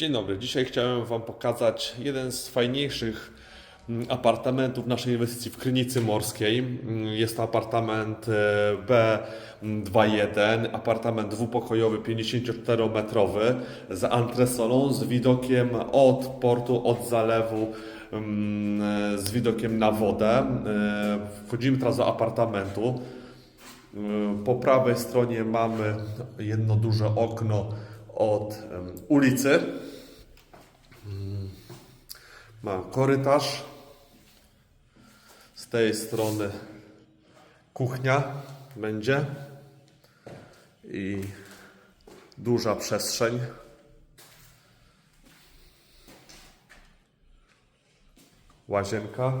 Dzień dobry. Dzisiaj chciałem Wam pokazać jeden z fajniejszych mm, apartamentów naszej inwestycji w Krynicy Morskiej. Mm, Jest to apartament e, B21, apartament dwupokojowy 54-metrowy z antresolą, z widokiem od portu, od zalewu, mm, z widokiem na wodę. E, Wchodzimy teraz do apartamentu. Po prawej stronie mamy jedno duże okno od ulicy. Mm, Ma korytarz. Z tej strony kuchnia będzie i duża przestrzeń. Łazienka.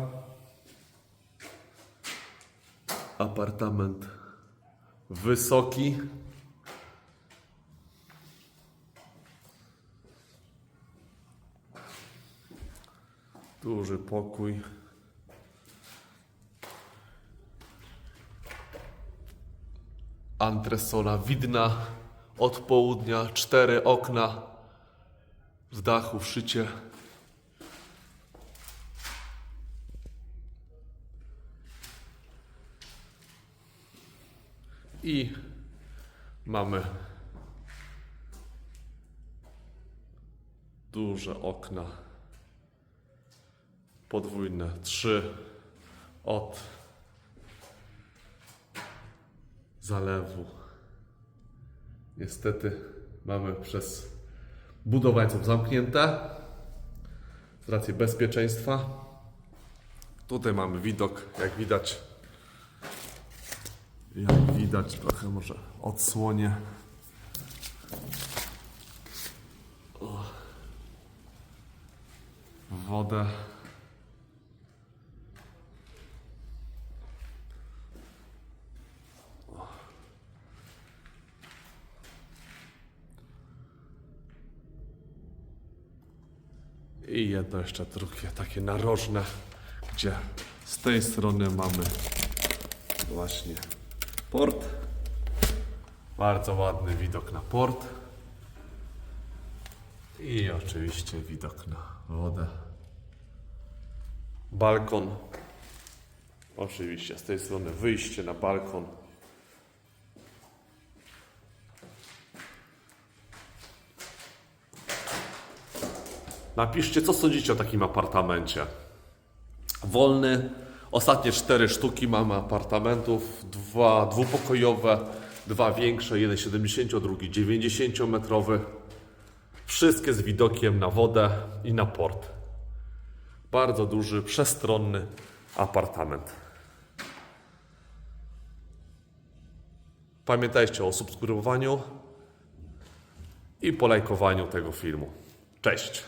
Apartament wysoki. Duży pokój. Antresola widna od południa, cztery okna w dachu, w szycie. I mamy duże okna podwójne, trzy od zalewu. Niestety mamy przez budowlańców zamknięte z racji bezpieczeństwa. Tutaj mamy widok, jak widać, jak widać, trochę może odsłonię. O. Wodę. I jedno jeszcze drugie, takie narożne, gdzie z tej strony mamy właśnie port. Bardzo ładny widok na port. I oczywiście widok na wodę. Balkon. Oczywiście z tej strony wyjście na balkon. Napiszcie, co sądzicie o takim apartamencie. Wolny. Ostatnie cztery sztuki mamy apartamentów. Dwa dwupokojowe, dwa większe, jeden 70, drugi 90 metrowy. Wszystkie z widokiem na wodę i na port. Bardzo duży, przestronny apartament. Pamiętajcie o subskrybowaniu i polajkowaniu tego filmu. Cześć!